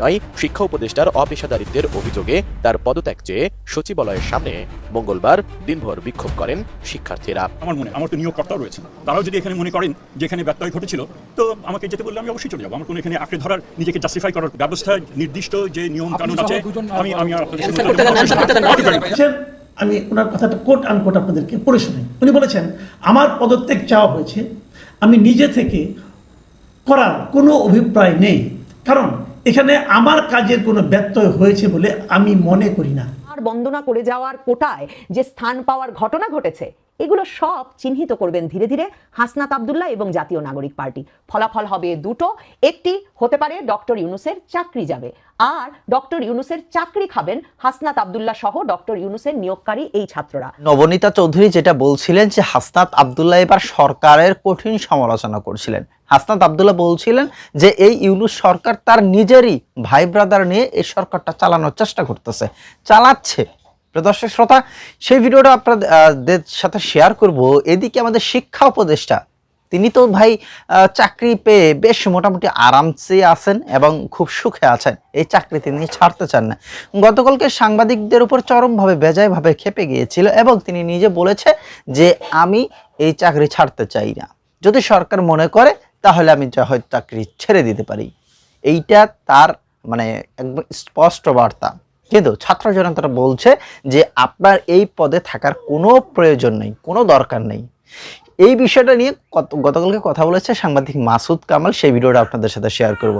নয় শিক্ষা উপদেষ্টার অপেশাদারিত্বের অভিযোগে তার পদত্যাগ চেয়ে সচিবালয়ের সামনে মঙ্গলবার দিনভর বিক্ষোভ করেন শিক্ষার্থীরা। আমার মনে আমার তো নিয়োগকর্তাও রয়েছে তারাও যদি এখানে মনে করেন যে এখানে ব্যত্যয় ঘটেছিল তো আমাকে যেতে বললে আমি অবশ্যই চলে যাব। আমার কোনো এখানে আঁকড়ে ধরার নিজেকে জাস্টিফাই করার ব্যবস্থা নির্দিষ্ট যে নিয়ম কানুন আছে আমি আমি আমি ওনার কথাটা কোট আনকোট আপনাদেরকে পড়ে শোনাই উনি বলেছেন আমার পদত্যাগ চাওয়া হয়েছে। আমি নিজে থেকে করার কোনো অভিপ্রায় নেই। কারণ এখানে আমার কাজের কোনো ব্যত্যয় হয়েছে বলে আমি মনে করি না। আর বন্দনা করে যাওয়ার কোটায় যে স্থান পাওয়ার ঘটনা ঘটেছে এগুলো সব চিহ্নিত করবেন ধীরে ধীরে হাসনাত আবদুল্লাহ এবং জাতীয় নাগরিক পার্টি। ফলাফল হবে দুটো। একটি হতে পারে ডক্টর ইউনুসের চাকরি যাবে। আর ডক্টর ইউনুসের চাকরি খাবেন হাসনাত আবদুল্লাহ সহ ডক্টর ইউনুসের নিয়োগকারী এই ছাত্ররা। নবনীতা চৌধুরী যেটা বলছিলেন যে হাসনাত আবদুল্লাহ এবার সরকারের কঠিন সমালোচনা করছিলেন। হাসনাত আবদুল্লাহ বলছিলেন যে এই ইউনুস সরকার তার নিজেরই ভাই ব্রাদার নিয়ে এই সরকারটা চালানোর চেষ্টা করতেছে। চালাচ্ছে। দর্শক শ্রোতা, সেই ভিডিওটা আপনাদের সাথে শেয়ার করব। এদিকে আমাদের শিক্ষা উপদেষ্টা, তিনি তো ভাই চাকরি পেয়ে বেশ মোটামুটি আরামসে আছেন এবং খুব সুখে আছেন। এই চাকরি তিনি ছাড়তে চান না। গতকালকে সাংবাদিকদের উপর চরমভাবে বেজায়ভাবে খেপে গিয়েছিল এবং তিনি নিজে বলেছে যে, আমি এই চাকরি ছাড়তে চাই না। যদি সরকার মনে করে, তাহলে আমি যা হয় চাকরি ছেড়ে দিতে পারি। এইটা তার মানে একদম স্পষ্ট বার্তা। কিন্তু ছাত্র জনতারা বলছে যে আপনার এই পদে থাকার কোনো প্রয়োজন নেই, কোনো দরকার নেই। এই বিষয়টা নিয়ে গতকালকে কথা বলেছে সাংবাদিক মাসুদ কামাল, সেই ভিডিওটা আপনাদের সাথে শেয়ার করব।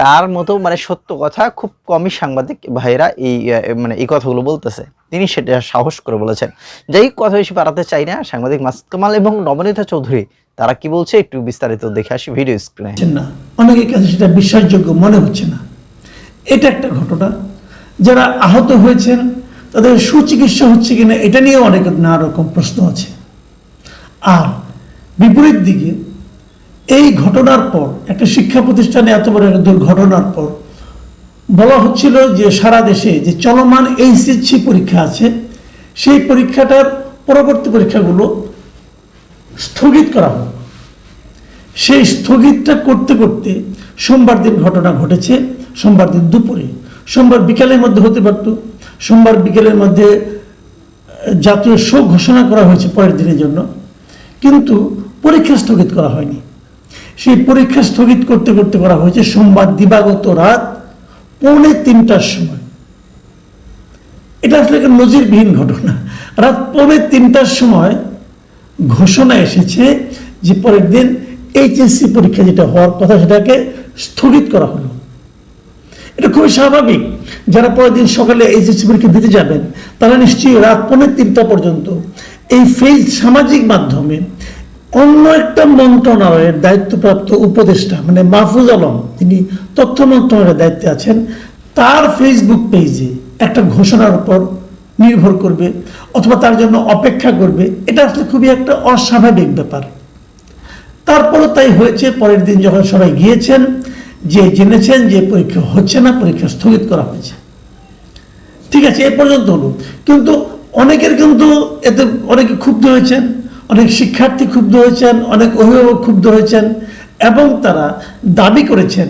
তার মতো মানে সত্য কথা খুব কমই সাংবাদিক ভাইরা এই মানে এই কথাগুলো বলতেছে। তিনি সেটা সাহস করে বলেছেন। যাই কথা বেশি বাড়াতে চাই না। সাংবাদিক মাসুদ কামাল এবং নবনীতা চৌধুরী, তারা কি বলছে একটু বিস্তারিত দেখে আসি ভিডিও স্ক্রিনে না, অনেকের কাছে সেটা বিশ্বাসযোগ্য মনে হচ্ছে না। এটা একটা ঘটনা। যারা আহত হয়েছেন, তাদের সুচিকিৎসা হচ্ছে কিনা, এটা নিয়ে অনেক নানা রকম প্রশ্ন আছে। আর বিপরীত দিকে, এই ঘটনার পর, একটা শিক্ষা প্রতিষ্ঠানে এত বড় একটা দুর্ঘটনার পর, বলা হচ্ছিল যে সারা দেশে যে চলমান এইচএসসি পরীক্ষা আছে, সেই পরীক্ষাটার পরবর্তী পরীক্ষাগুলো স্থগিত করা হোক। সেই স্থগিতটা করতে করতে সোমবার দিন ঘটনা ঘটেছে, সোমবার দিন দুপুরে। সোমবার বিকেলের মধ্যে হতে পারত। সোমবার বিকেলের মধ্যে জাতীয় শোক ঘোষণা করা হয়েছে পরের দিনের জন্য। কিন্তু পরীক্ষা স্থগিত করা হয়নি। সেই পরীক্ষা স্থগিত করতে করতে করা হয়েছে সোমবার দিবাগত রাত পৌনে তিনটার সময়। এটা আসলে একটা নজিরবিহীন ঘটনা। রাত পৌনে তিনটার সময় ঘোষণা এসেছে যে পরের দিন এইচএসসি পরীক্ষা যেটা হওয়ার কথা সেটাকে স্থগিত করা হলো। এটা খুবই স্বাভাবিক। যারা পরের দিন সকালে এইচএসসি পরীক্ষা দিতে যাবেন, তারা নিশ্চয়ই রাত পৌনে তিনটা পর্যন্ত এই ফেজ সামাজিক মাধ্যমে অন্য একটা মন্ত্রণালয়ের দায়িত্বপ্রাপ্ত উপদেষ্টা মানে মাহফুজ আলম, তিনি তথ্য মন্ত্রণালয়ের দায়িত্বে আছেন, তার ফেসবুক পেজে একটা ঘোষণার উপর নির্ভর করবে অথবা তার জন্য অপেক্ষা করবে। এটা আসলে খুবই একটা অস্বাভাবিক ব্যাপার। তারপরও তাই হয়েছে, পরের দিন যখন সবাই গিয়েছেন যে জেনেছেন যে পরীক্ষা হচ্ছে না, পরীক্ষা স্থগিত করা হয়েছে। ঠিক আছে, এ পর্যন্ত হলো। কিন্তু অনেকের কিন্তু এতে অনেকে ক্ষুব্ধ হয়েছেন, অনেক শিক্ষার্থী ক্ষুব্ধ হয়েছেন, অনেক অভিভাবক ক্ষুব্ধ হয়েছেন, এবং তারা দাবি করেছেন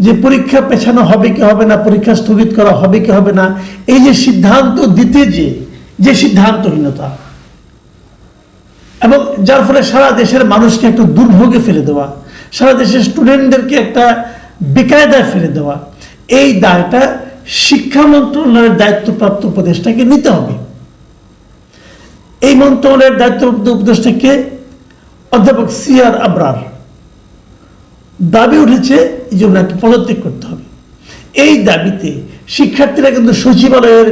যে পরীক্ষা পেছানো হবে কি হবে না, পরীক্ষা স্থগিত করা হবে কি হবে না। এই যে সিদ্ধান্ত দিতে যে যে সিদ্ধান্তহীনতা। এবং যার ফলে সারা দেশের মানুষকে একটু দুর্ভোগে ফেলে দেওয়া। সারা দেশের স্টুডেন্টদেরকে একটা বেকায়দায় ফেলে দেওয়া। এই দায়টা শিক্ষা মন্ত্রণালয়ের দায়িত্বপ্রাপ্ত উপদেষ্টাকে নিতে হবে। এই মন্ত্রণালয়ের দায়িত্বপ্রাপ্ত উপদেষ্টাকে অধ্যাপক সি আর আবরার দাবি উঠেছে যে ওনাকে পদত্যাগ করতে হবে। এই দাবিতে শিক্ষার্থীরা কিন্তু সচিবালয়ের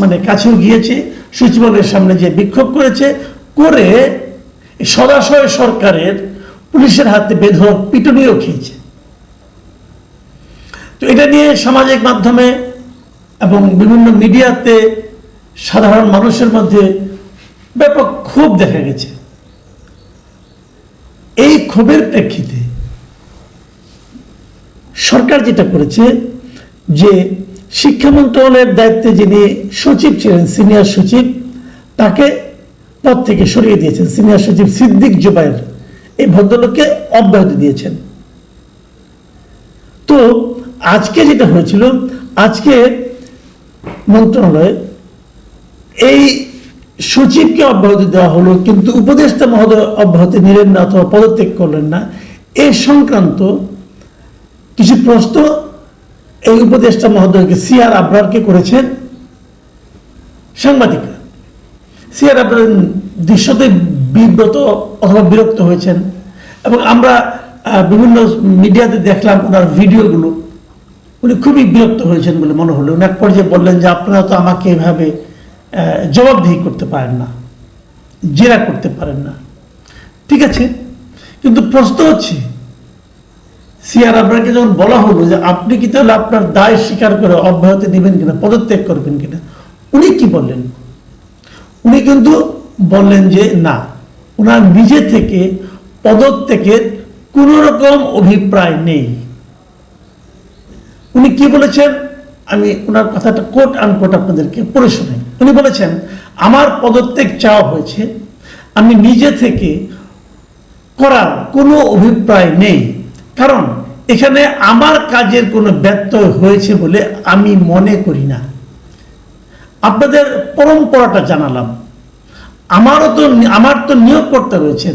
মানে কাছেও গিয়েছে, সচিবালয়ের সামনে যে বিক্ষোভ করেছে, করে সরাসরি সরকারের পুলিশের হাতে বেধক পিটুনিও খেয়েছে। তো এটা নিয়ে সামাজিক মাধ্যমে এবং বিভিন্ন মিডিয়াতে সাধারণ মানুষের মধ্যে ব্যাপক ক্ষোভ দেখা গেছে। এই ক্ষোভের প্রেক্ষিতে সরকার যেটা করেছে যে শিক্ষা মন্ত্রণালয়ের দায়িত্বে যিনি সচিব ছিলেন, সিনিয়র সচিব, তাকে পদ থেকে সরিয়ে দিয়েছেন। সিনিয়র সচিব সিদ্দিক জুবাইর এই ভদ্রলোককে অব্যাহতি দিয়েছেন। তো আজকে যেটা হয়েছিল, আজকে মন্ত্রণালয়ে এই সচিবকে অব্যাহতি দেওয়া হলো, কিন্তু উপদেষ্টা মহোদয় অব্যাহতি নিলেন না অথবা পদত্যাগ করলেন না। এ সংক্রান্ত কিছু প্রশ্ন এই উপদেষ্টা মহোদয়কে সিআর আবরারকে করেছেন সাংবাদিকরা। সিআর আবরার দৃশ্যতে বিব্রত অথবা বিরক্ত হয়েছেন। এবং আমরা বিভিন্ন মিডিয়াতে দেখলাম ওনার ভিডিওগুলো। উনি খুবই বিরক্ত হয়েছেন বলে মনে হলো। উনি এক পর্যায়ে বললেন যে, আপনারা তো আমাকে এভাবে জবাবদিহি করতে পারেন না, জেরা করতে পারেন না। ঠিক আছে, কিন্তু প্রশ্ন হচ্ছে, সিআর আপনাকে যখন বলা হলো যে, আপনি কি তাহলে আপনার দায় স্বীকার করে অব্যাহতি নেবেন কিনা, পদত্যাগ করবেন কিনা? উনি কি বললেন? উনি কিন্তু বললেন যে, না ওনার নিজে থেকে পদত্যাগের কোনো রকম অভিপ্রায় নেই। উনি কি বলেছেন? আমি ওনার কথাটা কোট আনকোট আপনাদেরকে পড়ে শোনাই। উনি বলেছেন, আমার পদত্যাগ চাওয়া হয়েছে। আমি নিজে থেকে করার কোনো অভিপ্রায় নেই। কারণ এখানে আমার কাজের কোনো ব্যত্যয় হয়েছে বলে আমি মনে করি না। আপনাদের পরম্পরাটা জানালাম। আমারও তো, আমার তো নিয়োগকর্তা রয়েছেন।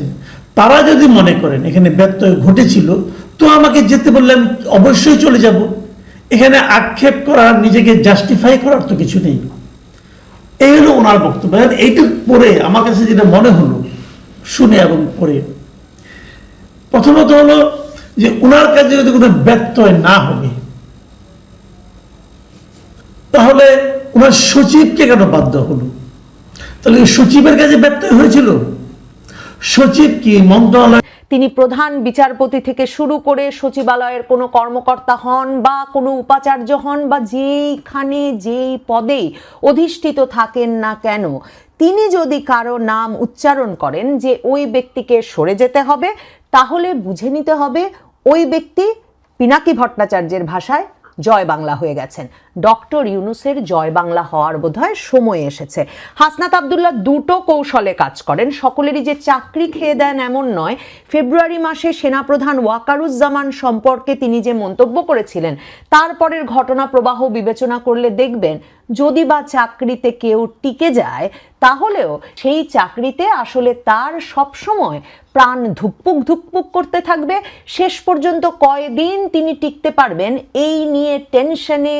তারা যদি মনে করেন এখানে ব্যত্যয় ঘটেছিল, তো আমাকে যেতে বললে আমি অবশ্যই চলে যাব। এখানে আক্ষেপ করার নিজেকে জাস্টিফাই করার তো কিছু নেই। এই হলো ওনার বক্তব্য। এইটুক পরে আমার কাছে যেটা মনে হলো, শুনে এবং পড়ে। প্রথমত হলো যে ওনার কাছে যদি কোনো ব্যত্যয় না হবে, তাহলে ওনার সচিবকে কেন বাধ্য হলো? তাহলে সচিবের কাছে ব্যত্যয় হয়েছিল? সচিব কি মন্ত্রণালয় তিনি প্রধান বিচারপতি থেকে শুরু করে সচিবালয়ের কোনো কর্মকর্তা হন বা কোনো উপাচার্য হন বা যেইখানে যেই পদে অধিষ্ঠিত থাকেন না কেন, তিনি যদি কারও নাম উচ্চারণ করেন যে ওই ব্যক্তিকে সরে যেতে হবে, তাহলে বুঝে নিতে হবে ওই ব্যক্তি পিনাকি ভট্টাচার্যের ভাষায় জয় বাংলা হয়ে গেছেন। ডক্টর ইউনুসের জয় বাংলা হওয়ার বোধহয় সময় এসেছে। হাসনাত আবদুল্লাহ দুটো কৌশলে কাজ করেন। সকলেরই যে চাকরি খেয়ে দেন এমন নয়। ফেব্রুয়ারি মাসে সেনাপ্রধান ওয়াকারুজ্জামান সম্পর্কে তিনি যে মন্তব্য করেছিলেন তারপরের ঘটনা প্রবাহ বিবেচনা করলে দেখবেন, যদি বা চাকরিতে কেউ টিকে যায়, তাহলেও সেই চাকরিতে আসলে তার সবসময় প্রাণ ধুকপুক ধুকপুক করতে থাকবে। শেষ পর্যন্ত কয়দিন তিনি টিকতে পারবেন, এই নিয়ে টেনশনে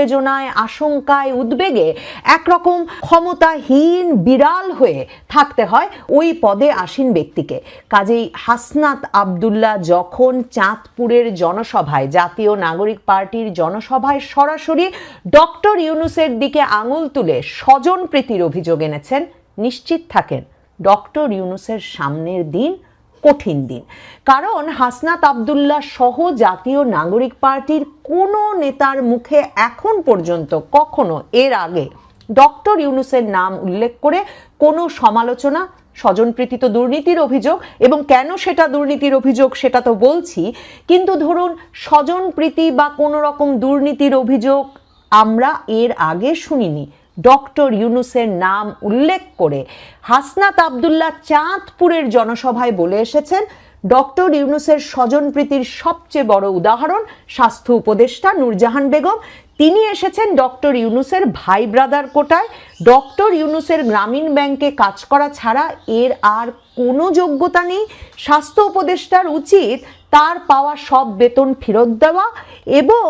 উত্তেজনায়, আশঙ্কায়, উদ্বেগে একরকম ক্ষমতাহীন বিড়াল হয়ে থাকতে হয় ওই পদে আসীন ব্যক্তিকে। কাজেই হাসনাত আবদুল্লাহ যখন চাঁদপুরের জনসভায়, জাতীয় নাগরিক পার্টির জনসভায় সরাসরি ডক্টর ইউনুসের দিকে আঙুল তুলে স্বজন প্রীতির অভিযোগ এনেছেন, নিশ্চিত থাকেন, ডক্টর ইউনুসের সামনের দিন কঠিন দিন। কারণ হাসনাত আবদুল্লাহ সহ জাতীয় নাগরিক পার্টির কোনো নেতার মুখে এখন পর্যন্ত কখনো এর আগে ডক্টর ইউনুসের নাম উল্লেখ করে কোনো সমালোচনা স্বজনপ্রীতি তো দুর্নীতির অভিযোগ এবং কেন সেটা দুর্নীতির অভিযোগ সেটা তো বলছি, কিন্তু ধরুন স্বজনপ্রীতি বা কোনো রকম দুর্নীতির অভিযোগ আমরা এর আগে শুনিনি। ডক্টর ইউনুসের নাম উল্লেখ করে হাসনাত আবদুল্লাহ চাঁদপুরের জনসভায় বলে এসেছেন, ডক্টর ইউনুসের স্বজনপ্রীতির সবচেয়ে বড় উদাহরণ স্বাস্থ্য উপদেষ্টা নূরজাহান বেগম। তিনি এসেছেন ডক্টর ইউনুসের ভাই ব্রাদার কোটায়। ডক্টর ইউনুসের গ্রামীণ ব্যাংকে কাজ করা ছাড়া এর আর কোনো যোগ্যতা নেই। স্বাস্থ্য উপদেষ্টার উচিত তার পাওয়া সব বেতন ফেরত দেওয়া এবং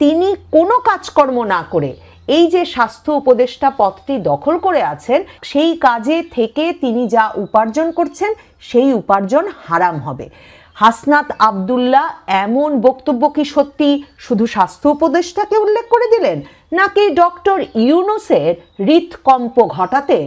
তিনি কোনো কাজকর্ম না করে এই যে স্বাস্থ্য উপদেষ্টা পদটি দখল করে আছেন, সেই কাজে থেকে তিনি যা উপার্জন করছেন, সেই উপার্জন হারাম হবে। হাসনাত আবদুল্লাহ, এমন বক্তব্য কি সত্যি শুধু স্বাস্থ্য উপদেষ্টাকে উল্লেখ করে দিলেন, নাকি ডক্টর ইউনুসের হৃৎকম্প ঘটাতে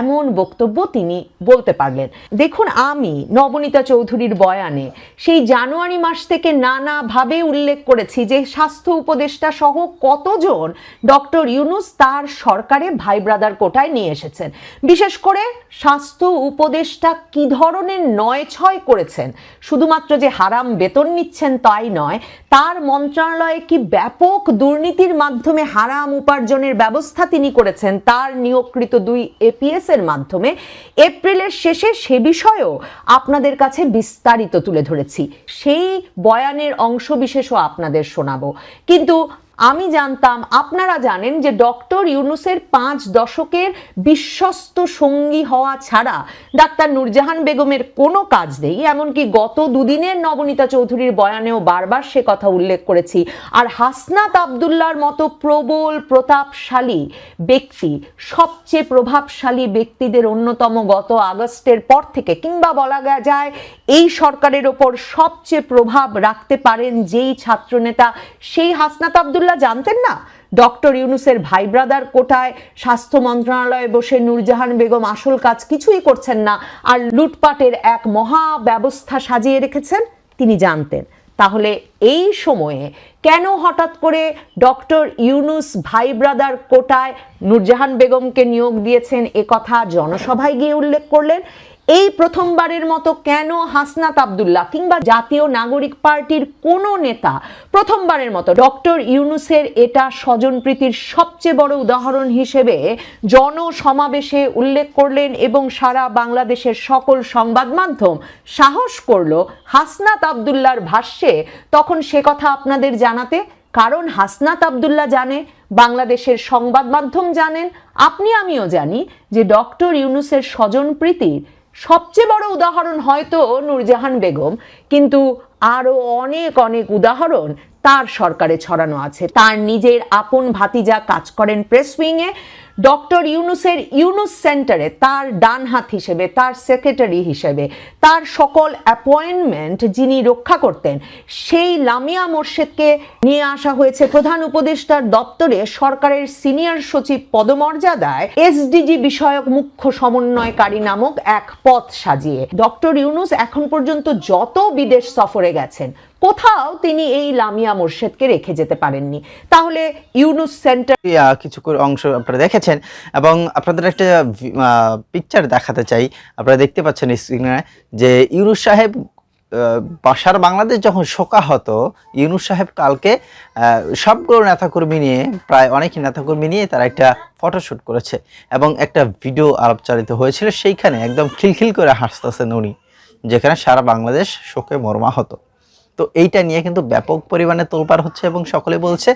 এমন বক্তব্য তিনি বলতে পারলেন। দেখুন, আমি নবনীতা চৌধুরীর বয়ানে সেই জানুয়ারি মাস থেকে নানাভাবে উল্লেখ করেছি যে স্বাস্থ্য উপদেষ্টা সহ কতজন ডক্টর ইউনুস তার সরকারে ভাই ব্রাদার কোটায় নিয়ে এসেছেন। বিশেষ করে স্বাস্থ্য উপদেষ্টা কি ধরনের নয় ছয় করেছেন? শুধুমাত্র যে হারাম বেতন নিচ্ছেন তাই নয়, তার মন্ত্রণালয়ে কি ব্যাপক দুর্নীতির মাধ্যমে হারাম উপার্জনের ব্যবস্থা তিনি করেছেন, তার নিয়োগকৃত দুই এপিএস এর মাধ্যমে এপ্রিলের শেষে সে বিষয়েও আপনাদের কাছে বিস্তারিত তুলে ধরেছি। সেই বয়ানের অংশ বিশেষও আপনাদের শোনাবো। কিন্তু আমি জানতাম, আপনারা জানেন যে ডক্টর ইউনুসের পাঁচ দশকের বিশ্বস্ত সঙ্গী হওয়া ছাড়া ডাক্তার নূরজাহান বেগমের কোনো কাজ নেই। এমনকি গত দুদিনের নবনীতা চৌধুরীর বয়ানেও বারবার সে কথা উল্লেখ করেছি। আর হাসনাত আবদুল্লার মতো প্রবল, প্রতাপশালী ব্যক্তি, সবচেয়ে প্রভাবশালী ব্যক্তিদের অন্যতম গত আগস্টের পর থেকে কিংবা বলা যায় এই সরকারের ওপর সবচেয়ে প্রভাব রাখতে পারেন যেই ছাত্রনেতা সেই হাসনাত আবদুল্লাহ জানতেন না? ডক্টর ইউনুসের ভাই ব্রাদার কোটায় স্বাস্থ্য মন্ত্রণালয়ে বসে নূরজাহান বেগম আসল কাজ কিছুই করছেন না, আর লুটপাটের এক মহা ব্যবস্থা সাজিয়ে রেখেছেন, তিনি জানতেন। তাহলে এই সময়ে কেন হঠাৎ করে ডক্টর ইউনুস ভাই ব্রাদার কোটায় নূরজাহান বেগমকে নিয়োগ দিয়েছেন, এ কথা জনসভায় গিয়ে উল্লেখ করলেন। এই প্রথমবারের মতো কেন হাসনাত আবদুল্লাহ কিংবা জাতীয় নাগরিক পার্টির কোনো নেতা প্রথমবারের মতো ডক্টর ইউনুসের এটা স্বজনপ্রীতির সবচেয়ে বড় উদাহরণ হিসেবে জনসমাবেশে উল্লেখ করলেন এবং সারা বাংলাদেশের সকল সংবাদ মাধ্যম সাহস করল হাসনাত আবদুল্লাহর ভাষ্যে। তখন সে কথা আপনাদের জানাতে, কারণ হাসনাত আবদুল্লাহ জানে, বাংলাদেশের সংবাদ মাধ্যম জানেন। আপনি, আমিও জানি যে ডক্টর ইউনুসের স্বজনপ্রীতির সবচেয়ে বড় উদাহরণ হয়তো নূরজাহান বেগম, কিন্তু আরও অনেক অনেক উদাহরণ তার সরকারে ছড়ানো আছে। তার নিজের আপন ভাতিজা কাজ করেন প্রেস উইংয়ে ডক্টর ইউনুসের ইউনুস সেন্টারে তার ডান হাত হিসেবে, তার সেক্রেটারি হিসেবে, তার সকল অ্যাপয়েন্টমেন্ট যিনি রক্ষা করতেন, সেই লামিয়া মোর্শেদকে নিয়ে আসা হয়েছে প্রধান উপদেষ্টার দপ্তরে সরকারের সিনিয়র সচিব পদমর্যাদায় এসডিজি বিষয়ক মুখ্য সমন্বয়কারী নামক এক পথ সাজিয়ে। ডক্টর ইউনুস এখন পর্যন্ত যত বিদেশ সফরে গেছেন, কোথাও তিনি এই লামিয়া মোর্শেদকে রেখে যেতে পারেননি। তাহলে ইউনুস সেন্টার কিছু অংশ আপনারা দেখেছেন। এবং আপনাদের একটা পিকচার দেখাতে চাই। আপনারা দেখতে পাচ্ছেন স্ক্রিনে যে ইউনুস সাহেব বাসার বাংলাদেশ যখন শোকা হতো ইউনুস সাহেব কালকে সবগুলো নেতাকর্মী নিয়ে, প্রায় অনেক নেতাকর্মী নিয়ে তারা একটা ফটোশ্যুট করেছে। এবং একটা ভিডিও আলাপচারিত হয়েছিল সেইখানে একদম খিলখিল করে হাসতেছেন উনি, যেখানে সারা বাংলাদেশ শোকে মর্মাহত। তো এইটা নিয়ে কিন্তু ব্যাপক পরিমাণে তোলপাড় হচ্ছে এবং সকলে বলছে,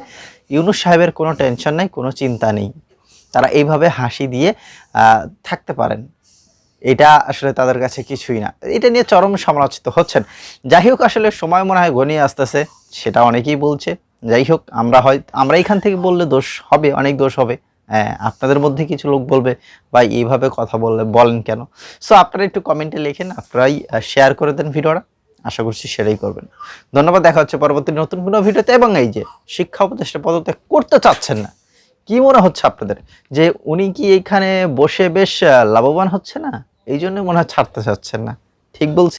ইউনুস সাহেবের কোনো টেনশন নেই, কোনো চিন্তা নেই। তারা এইভাবে হাসি দিয়ে থাকতে পারেন। এটা আসলে তাদের কাছে কিছুই না। এটা নিয়ে চরম সমালোচিত হচ্ছেন। যাই হোক আসলে সময় মনে হয় ঘনিয়ে আসতেছে সেটা অনেকেই বলছে। যাই হোক আমরা হয় আমরা এখান থেকে বললে দোষ হবে অনেক দোষ হবে। হ্যাঁ, আপনাদের মধ্যে কিছু লোক বলবে বা এইভাবে কথা বললে বলেন কেন? সো আপনারা একটু কমেন্টে লেখেন আপনারাই শেয়ার করে দেন ভিডিওটা। আশা করছি সেটাই করবেন। ধন্যবাদ দেখা হচ্ছে পরবর্তী নতুন কোনো ভিডিওতে। এবং এই যে শিক্ষা উপদেষ্টা পদত্যাগ করতে চাচ্ছেন না কি মনে হচ্ছে আপনাদের? যে উনি কি এখানে বসে বেশ লাভবান হচ্ছে না? এই জন্য মনে হয় ছাড়তে চাচ্ছেন না। ঠিক বলছি